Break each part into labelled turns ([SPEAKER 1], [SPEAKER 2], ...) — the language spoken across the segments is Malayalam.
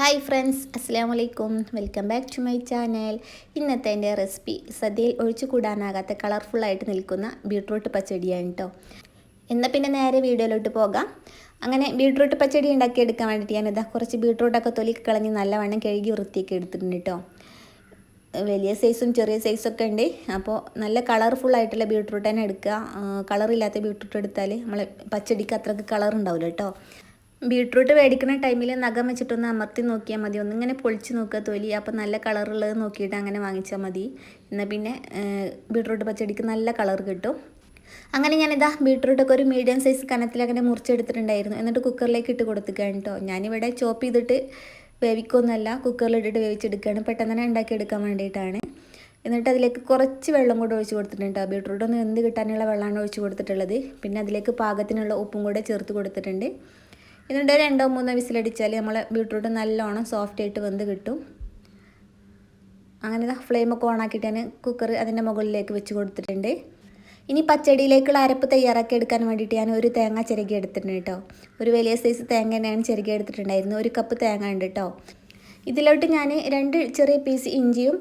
[SPEAKER 1] ഹായ് ഫ്രണ്ട്സ് അസ്സാം വലൈക്കും welcome back to my channel ഇന്നത്തെ എന്റെ റെസിപ്പി സദ്യയിൽ ഒഴിച്ചു കൂടാനാകാത്ത കളർഫുള്ളായിട്ട് നിൽക്കുന്ന ബീട്രൂട്ട് പച്ചടിയാണ് കേട്ടോ എന്നാൽ പിന്നെ നേരെ വീഡിയോയിലോട്ട് പോകാം. അങ്ങനെ ബീട്രൂട്ട് പച്ചടി ഉണ്ടാക്കി ഉണ്ടാക്കിയെടുക്കാൻ വേണ്ടിയിട്ട് ഞാനിതാ കുറച്ച് ബീട്രൂട്ടൊക്കെ തൊലി കളഞ്ഞ് നല്ലവണ്ണം കഴുകി വൃത്തിയൊക്കെ എടുത്തിട്ടുണ്ട് കേട്ടോ വലിയ സൈസും ചെറിയ സൈസൊക്കെ ഉണ്ട്. അപ്പോൾ നല്ല കളർഫുൾ ആയിട്ടുള്ള ബീട്രൂട്ട് തന്നെ എടുക്കുക. കളറില്ലാത്ത ബീട്രൂട്ട് എടുത്താൽ നമ്മൾ പച്ചടിക്ക് അത്രയ്ക്ക് കളർ ഉണ്ടാവില്ല കേട്ടോ ബീട്രൂട്ട് മേടിക്കുന്ന ടൈമിൽ നഖം വെച്ചിട്ടൊന്ന് അമർത്തി നോക്കിയാൽ മതി. ഒന്നിങ്ങനെ പൊളിച്ച് നോക്കുക തൊലി. അപ്പോൾ നല്ല കളറുള്ളത് നോക്കിയിട്ട് അങ്ങനെ വാങ്ങിച്ചാൽ മതി. എന്നാൽ പിന്നെ ബീട്രൂട്ട് പച്ചടിക്ക് നല്ല കളർ കിട്ടും. അങ്ങനെ ഞാനിതാ ബീട്രൂട്ടൊക്കെ ഒരു മീഡിയം സൈസ് കനത്തിൽ അങ്ങനെ മുറിച്ചെടുത്തിട്ടുണ്ടായിരുന്നു. എന്നിട്ട് കുക്കറിലേക്ക് ഇട്ട് കൊടുത്തുകയാണ് കേട്ടോ ഞാനിവിടെ ചോപ്പ് ചെയ്തിട്ട് വേവിക്കൊന്നുമല്ല കുക്കറിലിട്ടിട്ട് വേവിച്ചെടുക്കുകയാണ്. പെട്ടെന്ന് തന്നെ ഉണ്ടാക്കിയെടുക്കാൻ വേണ്ടിയിട്ടാണ്. എന്നിട്ട് അതിലേക്ക് കുറച്ച് വെള്ളം കൂടെ ഒഴിച്ച് കൊടുത്തിട്ടുണ്ട് ബീട്രൂട്ട് ഒന്ന് എന്ത് കിട്ടാനുള്ള വെള്ളമാണ് ഒഴിച്ച് കൊടുത്തിട്ടുള്ളത്. പിന്നെ അതിലേക്ക് പാകത്തിനുള്ള ഉപ്പും കൂടെ ചേർത്ത് കൊടുത്തിട്ടുണ്ട്. എന്നിട്ട് രണ്ടോ മൂന്നോ വിസിലടിച്ചാൽ നമ്മൾ ബീട്രൂട്ട് നല്ലോണം സോഫ്റ്റ് ആയിട്ട് വെന്ത് കിട്ടും. അങ്ങനെ ഫ്ലെയിമൊക്കെ ഓണാക്കിയിട്ട് ഞാൻ കുക്കർ അതിന്റെ മുകളിലേക്ക് വെച്ച് കൊടുത്തിട്ടുണ്ട്. ഇനി പച്ചടിയിലേക്കുള്ള അരപ്പ് തയ്യാറാക്കി എടുക്കാൻ വേണ്ടിയിട്ട് ഞാൻ ഒരു തേങ്ങ ചിരകി എടുത്തിട്ടുണ്ട് കേട്ടോ. ഒരു വലിയ സൈസ് തേങ്ങ തന്നെയാണ് ചിരകി എടുത്തിട്ടുണ്ടായിരുന്നു ഒരു കപ്പ് തേങ്ങ ഉണ്ട് കേട്ടോ. ഇതിലോട്ട് ഞാൻ രണ്ട് ചെറിയ പീസ് ഇഞ്ചിയും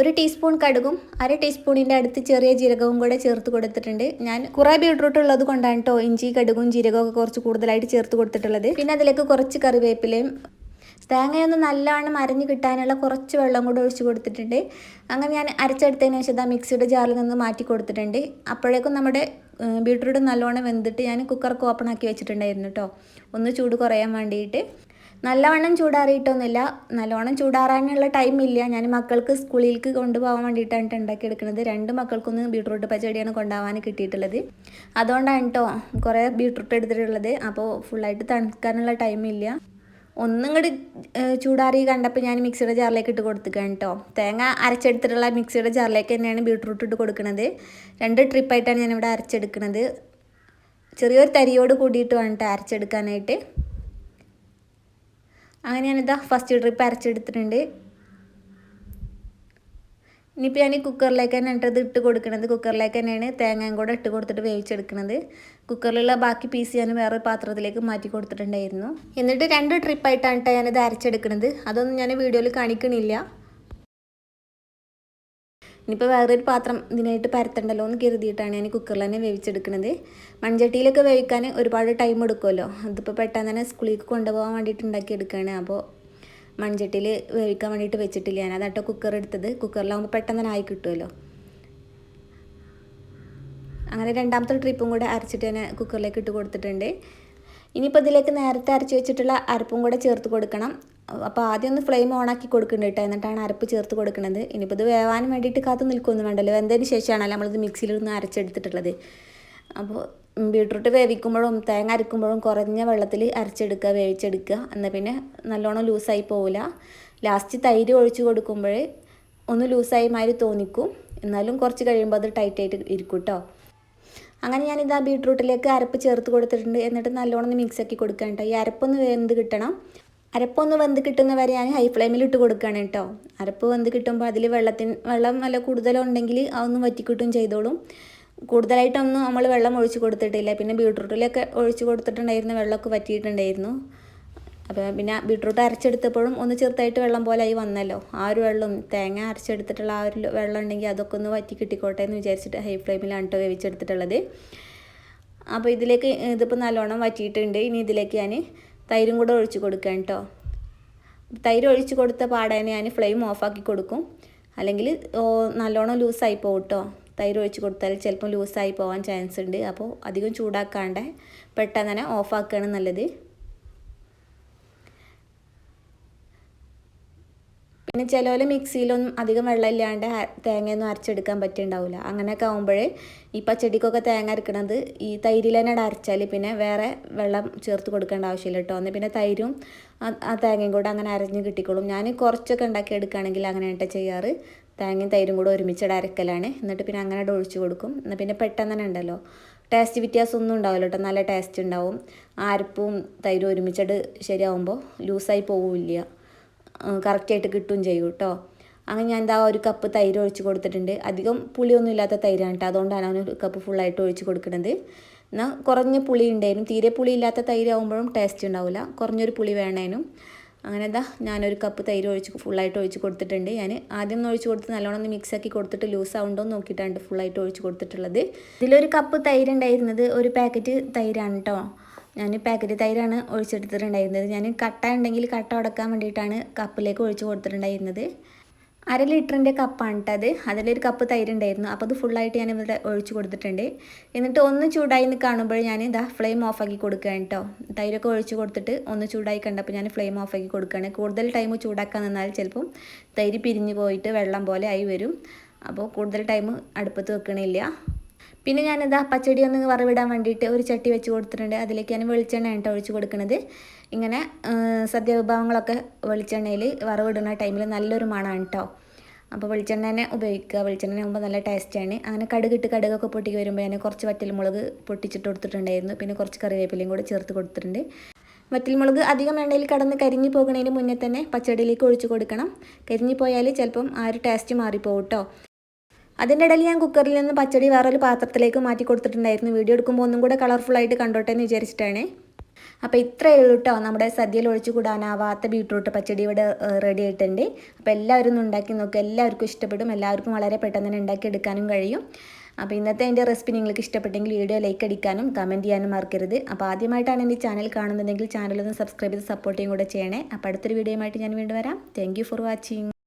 [SPEAKER 1] ഒരു ടീസ്പൂൺ കടുകും അര ടീസ്പൂണിന്റെ അടുത്ത് ചെറിയ ജീരകവും കൂടെ ചേർത്ത് കൊടുത്തിട്ടുണ്ട്. ഞാൻ കുറേ ബീട്രൂട്ട് ഉള്ളത് കൊണ്ടാണ് കേട്ടോ ഇഞ്ചി കടുകും ജീരകവും ഒക്കെ കുറച്ച് കൂടുതലായിട്ട് ചേർത്ത് കൊടുത്തിട്ടുള്ളത്. പിന്നെ അതിലേക്ക് കുറച്ച് കറിവേപ്പിലയും തേങ്ങയൊന്ന് നല്ലവണ്ണം അരഞ്ഞു കിട്ടാനുള്ള കുറച്ച് വെള്ളം കൂടെ ഒഴിച്ച് കൊടുത്തിട്ടുണ്ട്. അങ്ങനെ ഞാൻ അരച്ചെടുത്തതിന് ശേഷം ആ മിക്സിയുടെ ജാറിൽ നിന്ന് മാറ്റി കൊടുത്തിട്ടുണ്ട്. അപ്പോഴേക്കും നമ്മുടെ ബീട്രൂട്ട് നല്ലോണം വെന്തിട്ട് ഞാൻ കുക്കർക്ക് ഓപ്പൺ ആക്കി വെച്ചിട്ടുണ്ടായിരുന്നു കേട്ടോ ഒന്ന് ചൂട് കുറയാൻ വേണ്ടിയിട്ട്. നല്ലവണ്ണം ചൂടാറിയിട്ടൊന്നുമില്ല. നല്ലവണ്ണം ചൂടാറാനുള്ള ഇല്ല. ഞാൻ മക്കൾക്ക് സ്കൂളിലേക്ക് കൊണ്ടുപോകാൻ വേണ്ടിയിട്ടാണ് ഉണ്ടാക്കിയെടുക്കുന്നത് രണ്ട് മക്കൾക്കൊന്ന് ബീട്രൂട്ട് പച്ചടിയാണ് കൊണ്ടുപോകാൻ കിട്ടിയിട്ടുള്ളത്. അതുകൊണ്ടാണ് കേട്ടോ കുറേ ബീട്രൂട്ട് എടുത്തിട്ടുള്ളത്. അപ്പോൾ ഫുള്ളായിട്ട് തണുക്കാനുള്ള ടൈമില്ല ഒന്നും കൂടി ചൂടാറി കണ്ടപ്പോൾ ഞാൻ മിക്സിയുടെ ജാറിലേക്ക് ഇട്ട് കൊടുത്തുകയാണ് കേട്ടോ തേങ്ങ അരച്ചെടുത്തിട്ടുള്ള മിക്സിയുടെ ജാറിലേക്ക് തന്നെയാണ് ബീട്രൂട്ട് ഇട്ട് കൊടുക്കുന്നത്. രണ്ട് ട്രിപ്പായിട്ടാണ് ഞാനിവിടെ അരച്ചെടുക്കുന്നത്. ചെറിയൊരു തരിയോട് കൂടിയിട്ട് വേണ്ട അരച്ചെടുക്കാനായിട്ട്. അങ്ങനെ ഞാനിതാ ഫസ്റ്റ് ട്രിപ്പ് അരച്ചെടുത്തിട്ടുണ്ട്. ഇനിയിപ്പോൾ ഞാൻ ഈ കുക്കറിലേക്ക് തന്നെ ഇത് ഇട്ട് കൊടുക്കുന്നത് കുക്കറിലേക്ക് തന്നെയാണ് തേങ്ങയും കൂടെ ഇട്ട് കൊടുത്തിട്ട് വേവിച്ചെടുക്കുന്നത് കുക്കറിലുള്ള ബാക്കി പീസ് ഞാൻ വേറെ പാത്രത്തിലേക്ക് മാറ്റി കൊടുത്തിട്ടുണ്ടായിരുന്നു. എന്നിട്ട് രണ്ട് ട്രിപ്പായിട്ടാണ് കേട്ടോ ഞാനിത് അരച്ചെടുക്കുന്നത് അതൊന്നും ഞാൻ വീഡിയോയിൽ കാണിക്കണില്ല. ഇനിയിപ്പോൾ വേറൊരു പാത്രം ഇതിനായിട്ട് പരത്തണ്ടല്ലോ എന്ന് കരുതിയിട്ടാണ് ഞാൻ കുക്കറിൽ തന്നെ വേവിച്ചെടുക്കുന്നത് മൺചട്ടിയിലൊക്കെ വേവിക്കാൻ ഒരുപാട് ടൈം എടുക്കുമല്ലോ. അതിപ്പോൾ പെട്ടെന്ന് തന്നെ സ്കൂളിലേക്ക് കൊണ്ടുപോകാൻ വേണ്ടിയിട്ട് ഉണ്ടാക്കിയെടുക്കുകയാണ്. അപ്പോൾ മൺചട്ടിയിൽ വേവിക്കാൻ വേണ്ടിയിട്ട് വെച്ചിട്ടില്ല. ഞാൻ അതാട്ടോ കുക്കർ എടുത്തത് കുക്കറിലാകുമ്പോൾ പെട്ടെന്ന് തന്നെ ആയി കിട്ടുമല്ലോ. അങ്ങനെ രണ്ടാമത്തെ ട്രിപ്പും കൂടെ അരച്ചിട്ട് തന്നെ കുക്കറിലേക്ക് ഇട്ട് കൊടുത്തിട്ടുണ്ട്. ഇനിയിപ്പോൾ ഇതിലേക്ക് നേരത്തെ അരച്ച് വെച്ചിട്ടുള്ള അരപ്പും കൂടെ ചേർത്ത് കൊടുക്കണം. അപ്പോൾ ആദ്യം ഒന്ന് ഫ്ലെയിം ഓണാക്കി കൊടുക്കുന്നുണ്ട് കേട്ടോ എന്നിട്ടാണ് അരപ്പ് ചേർത്ത് കൊടുക്കുന്നത് ഇനിയിപ്പോൾ ഇത് വേവാൻ വേണ്ടിയിട്ട് കാത്തു നിൽക്കൊന്നും വേണ്ടല്ലോ വെന്തതിന് ശേഷമാണല്ലോ നമ്മളിത് മിക്സിയിൽ നിന്ന് അരച്ചെടുത്തിട്ടുള്ളത്. അപ്പോൾ ബീട്രൂട്ട് വേവിക്കുമ്പോഴും തേങ്ങ അരക്കുമ്പോഴും കുറഞ്ഞ വെള്ളത്തിൽ അരച്ചെടുക്കുക വേവിച്ചെടുക്കുക. എന്നാൽ പിന്നെ നല്ലോണം ലൂസായി പോവില്ല. ലാസ്റ്റ് തൈര് ഒഴിച്ചു കൊടുക്കുമ്പോൾ ഒന്ന് ലൂസായി മാതിരി തോന്നിക്കും. എന്നാലും കുറച്ച് കഴിയുമ്പോൾ അത് ടൈറ്റായിട്ട് ഇരിക്കും കേട്ടോ അങ്ങനെ ഞാനിത് ആ ബീട്രൂട്ടിലേക്ക് അരപ്പ് ചേർത്ത് കൊടുത്തിട്ടുണ്ട്. എന്നിട്ട് നല്ലോണം മിക്സ് ആക്കി കൊടുക്കാൻ കേട്ടോ ഈ അരപ്പൊന്ന് വെന്ത് കിട്ടണം. അരപ്പൊന്ന് വെന്ത് കിട്ടുന്ന വരെ ഞാൻ ഹൈ ഫ്ലെയിമിൽ ഇട്ട് കൊടുക്കുകയാണ് കേട്ടോ. അരപ്പ് വെന്ത് കിട്ടുമ്പോൾ അതിൽ വെള്ളത്തിന് വെള്ളം നല്ല കൂടുതലുണ്ടെങ്കിൽ അതൊന്ന് വറ്റിക്കിട്ടും ചെയ്തോളും. കൂടുതലായിട്ടൊന്നും നമ്മൾ വെള്ളം ഒഴിച്ച് കൊടുത്തിട്ടില്ല. പിന്നെ ബീട്രൂട്ടിലൊക്കെ ഒഴിച്ച് കൊടുത്തിട്ടുണ്ടായിരുന്നു വെള്ളമൊക്കെ വറ്റിയിട്ടുണ്ടായിരുന്നു. അപ്പോൾ പിന്നെ ബീട്രൂട്ട് അരച്ചെടുത്തപ്പോഴും ഒന്ന് ചെറുതായിട്ട് വെള്ളം പോലെ ആയി വന്നല്ലോ. ആ ഒരു വെള്ളം തേങ്ങ അരച്ചെടുത്തിട്ടുള്ള ആ ഒരു വെള്ളം ഉണ്ടെങ്കിൽ അതൊക്കെ ഒന്ന് വറ്റി കിട്ടിക്കോട്ടെ എന്ന് വിചാരിച്ചിട്ട് ഹൈ ഫ്ലെയിമിലാണ് കേട്ടോ വേവിച്ചെടുത്തിട്ടുള്ളത്. അപ്പോൾ ഇതിലേക്ക് ഇതിപ്പോൾ നല്ലോണം വറ്റിയിട്ടുണ്ട്. ഇനി ഇതിലേക്ക് ഞാൻ തൈരും കൂടെ ഒഴിച്ച് കൊടുക്കാം കേട്ടോ. തൈര് ഒഴിച്ച് കൊടുത്ത പാടേനെ ഞാൻ ഫ്ലെയിം ഓഫാക്കി കൊടുക്കും. അല്ലെങ്കിൽ നല്ലോണം ലൂസായി പോകും കേട്ടോ. തൈര് ഒഴിച്ച് കൊടുത്താൽ ചിലപ്പോൾ ലൂസായി പോകാൻ ചാൻസ് ഉണ്ട്. അപ്പോൾ അധികം ചൂടാക്കാണ്ട് പെട്ടെന്ന് തന്നെ ഓഫാക്കുകയാണ് നല്ലത്. പിന്നെ ചിലവർ മിക്സിയിലൊന്നും അധികം വെള്ളമില്ലാണ്ട് തേങ്ങയൊന്നും അരച്ചെടുക്കാൻ പറ്റിയിട്ടുണ്ടാവില്ല. അങ്ങനെയൊക്കെ ആകുമ്പോൾ ഈ പച്ചടിക്കൊക്കെ തേങ്ങ അരക്കണത് ഈ തൈരിൽ തന്നെ അരച്ചാൽ പിന്നെ വേറെ വെള്ളം ചേർത്ത് കൊടുക്കേണ്ട ആവശ്യമില്ല കേട്ടോ. എന്നാൽ പിന്നെ തൈരും ആ തേങ്ങയും കൂടെ അങ്ങനെ അരഞ്ഞ് കിട്ടിക്കോളും. ഞാൻ കുറച്ചൊക്കെ ഉണ്ടാക്കി എടുക്കുകയാണെങ്കിൽ അങ്ങനെയായിട്ട് ചെയ്യാറ്. തേങ്ങയും തൈരും കൂടെ ഒരുമിച്ചിട്ട് അരക്കലാണ്. എന്നിട്ട് പിന്നെ അങ്ങനെ ഒഴിച്ചു കൊടുക്കും. എന്നാൽ പിന്നെ പെട്ടെന്ന് തന്നെ ഉണ്ടല്ലോ. ടേസ്റ്റ് വ്യത്യാസം ഒന്നും ഉണ്ടാവില്ല കേട്ടോ. നല്ല ടേസ്റ്റ് ഉണ്ടാവും. അരപ്പും തൈരും ഒരുമിച്ചിട്ട് ശരിയാവുമ്പോൾ ലൂസായി പോവില്ല. കറക്റ്റായിട്ട് കിട്ടുകയും ചെയ്യും കേട്ടോ അങ്ങനെ ഞാൻ എന്താ ഒരു കപ്പ് തൈര് ഒഴിച്ച് കൊടുത്തിട്ടുണ്ട്. അധികം പുളിയൊന്നും ഇല്ലാത്ത തൈരാണ് കേട്ടോ അതുകൊണ്ടാണ് അവന് ഒരു കപ്പ് ഫുള്ളായിട്ട് ഒഴിച്ച് കൊടുക്കുന്നത് എന്നാൽ കുറഞ്ഞ പുളി ഉണ്ടായിരുന്നു തീരെ പുളി ഇല്ലാത്ത തൈര് ആകുമ്പോഴും ടേസ്റ്റ് ഉണ്ടാവില്ല കുറഞ്ഞൊരു പുളി വേണേനും. അങ്ങനെ എന്താ ഞാനൊരു കപ്പ് തൈര് ഒഴിച്ച് ഫുള്ളായിട്ട് ഒഴിച്ച് കൊടുത്തിട്ടുണ്ട്. ഞാൻ ആദ്യം ഒന്ന് ഒഴിച്ച് കൊടുത്ത് നല്ലോണം ഒന്ന് മിക്സ് ആക്കി കൊടുത്തിട്ട് ലൂസ് ആവുണ്ടോ എന്ന് നോക്കിയിട്ടാണ് ഫുള്ളായിട്ട് ഒഴിച്ച് കൊടുത്തിട്ടുള്ളത്. ഇതിലൊരു കപ്പ് തൈര് ഉണ്ടായിരുന്നത് ഒരു പാക്കറ്റ് തൈരാണ് കേട്ടോ ഞാൻ പാക്കറ്റ് തൈരാണ് ഒഴിച്ചെടുത്തിട്ടുണ്ടായിരുന്നത്. ഞാൻ കട്ട ഉണ്ടെങ്കിൽ കട്ട ഉടക്കാൻ വേണ്ടിയിട്ടാണ് കപ്പിലേക്ക് ഒഴിച്ച് കൊടുത്തിട്ടുണ്ടായിരുന്നത്. അര ലിറ്ററിന്റെ കപ്പാണ് കേട്ടത് അത്. അതിലൊരു കപ്പ് തൈര് ഉണ്ടായിരുന്നു അപ്പോൾ അത് ഫുള്ളായിട്ട് ഞാൻ ഇവിടെ ഒഴിച്ചു കൊടുത്തിട്ടുണ്ട്. എന്നിട്ട് ഒന്ന് ചൂടായി എന്ന് കാണുമ്പോൾ ഞാൻ ഇതാ ഫ്ലെയിം ഓഫാക്കി കൊടുക്കുകയാണ് കേട്ടോ തൈരൊക്കെ ഒഴിച്ച് കൊടുത്തിട്ട് ഒന്ന് ചൂടായി കണ്ടപ്പോൾ ഞാൻ ഫ്ലെയിം ഓഫാക്കി കൊടുക്കുകയാണ്. കൂടുതൽ ടൈം ചൂടാക്കാൻ നിന്നാൽ ചിലപ്പം തൈര് പിരിഞ്ഞു പോയിട്ട് വെള്ളം പോലെ ആയി വരും. അപ്പോൾ കൂടുതൽ ടൈം അടുപ്പത്ത് വെക്കണില്ല. പിന്നെ ഞാനിതാ പച്ചടി ഒന്ന് വറവിടാൻ വേണ്ടിയിട്ട് ഒരു ചട്ടി വെച്ച് കൊടുത്തിട്ടുണ്ട്. അതിലേക്ക് ഞാൻ വെളിച്ചെണ്ണ കേട്ടോ ഒഴിച്ച് കൊടുക്കുന്നത് ഇങ്ങനെ സദ്യ വിഭവങ്ങളൊക്കെ വെളിച്ചെണ്ണയിൽ വറവിടുന്ന ടൈമിൽ നല്ലൊരു മണമാണ് കേട്ടോ അപ്പോൾ വെളിച്ചെണ്ണ തന്നെ ഉപയോഗിക്കുക. വെളിച്ചെണ്ണ ആകുമ്പോൾ നല്ല ടേസ്റ്റാണ്. അങ്ങനെ കടുകിട്ട് കടുകൊക്കെ പൊട്ടിക്ക് വരുമ്പോൾ ഞാൻ കുറച്ച് വറ്റൽമുളക് പൊട്ടിച്ചിട്ട് കൊടുത്തിട്ടുണ്ടായിരുന്നു. പിന്നെ കുറച്ച് കറിവേപ്പിലയും കൂടെ ചേർത്ത് കൊടുത്തിട്ടുണ്ട്. വറ്റൽമുളക് അധികം എണ്ണയിൽ കടന്ന് കരിഞ്ഞു പോകുന്നതിന് മുന്നേ തന്നെ പച്ചടിയിലേക്ക് ഒഴിച്ചു കൊടുക്കണം. കരിഞ്ഞു പോയാൽ ചിലപ്പം ആ ഒരു ടേസ്റ്റ് മാറിപ്പോകും കേട്ടോ അതിന്റെ ഇടയിൽ ഞാൻ കുക്കറിൽ നിന്ന് പച്ചടി വേറൊരു പാത്രത്തിലേക്ക് മാറ്റി കൊടുത്തിട്ടുണ്ടായിരുന്നു. വീഡിയോ എടുക്കുമ്പോൾ ഒന്നും കൂടെ കളർഫുള്ളായിട്ട് കണ്ടോട്ടെ എന്ന് വിചാരിച്ചിട്ടാണ്. അപ്പോൾ ഇത്രയേ ഉള്ളൂ കേട്ടോ നമ്മുടെ സദ്യയിൽ ഒഴിച്ചു കൂടാനാവാത്ത ബീട്രൂട്ട് പച്ചടി ഇവിടെ റെഡി ആയിട്ടുണ്ട്. അപ്പോൾ എല്ലാവരും ഒന്ന് ഉണ്ടാക്കി നോക്കുക എല്ലാവർക്കും ഇഷ്ടപ്പെടും. എല്ലാവർക്കും വളരെ പെട്ടെന്ന് തന്നെ ഉണ്ടാക്കിയെടുക്കാനും കഴിയും. അപ്പോൾ ഇന്നത്തെ എന്റെ റെസിപ്പി നിങ്ങൾക്ക് ഇഷ്ടപ്പെട്ടെങ്കിൽ വീഡിയോ ലൈക്ക് അടിക്കാനും കമന്റ് ചെയ്യാനും മറക്കരുത്. അപ്പോൾ ആദ്യമായിട്ടാണ് എന്റെ ചാനൽ കാണുന്നതെങ്കിൽ ചാനലൊന്ന് സബ്സ്ക്രൈബ് ചെയ്ത് സപ്പോർട്ട് കൂടെ ചെയ്യണേ. അപ്പോൾ അടുത്തൊരു വീഡിയോയുമായിട്ട് ഞാൻ വീണ്ടും വരാം. Thank for watching